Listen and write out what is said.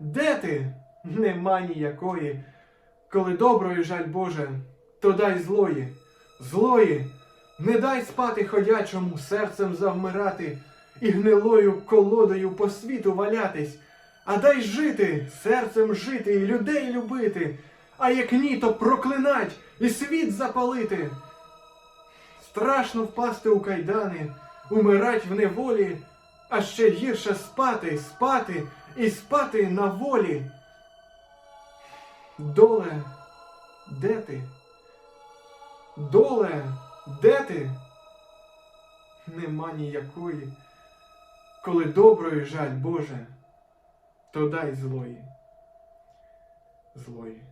де ти? Нема ніякої. Коли доброї жаль Боже, то дай злої, злої, не дай спати ходячому, серцем завмирати і гнилою колодою по світу валятись, а дай жити, серцем жити і людей любити, а як ні, то проклинать і світ запалити. Страшно впасти у кайдани, умирать в неволі, а ще гірше спати, спати і спати на волі. Доле, де ти? Доле, де ти? Нема ніякої. Коли доброї жаль Боже, то дай злої. Злої.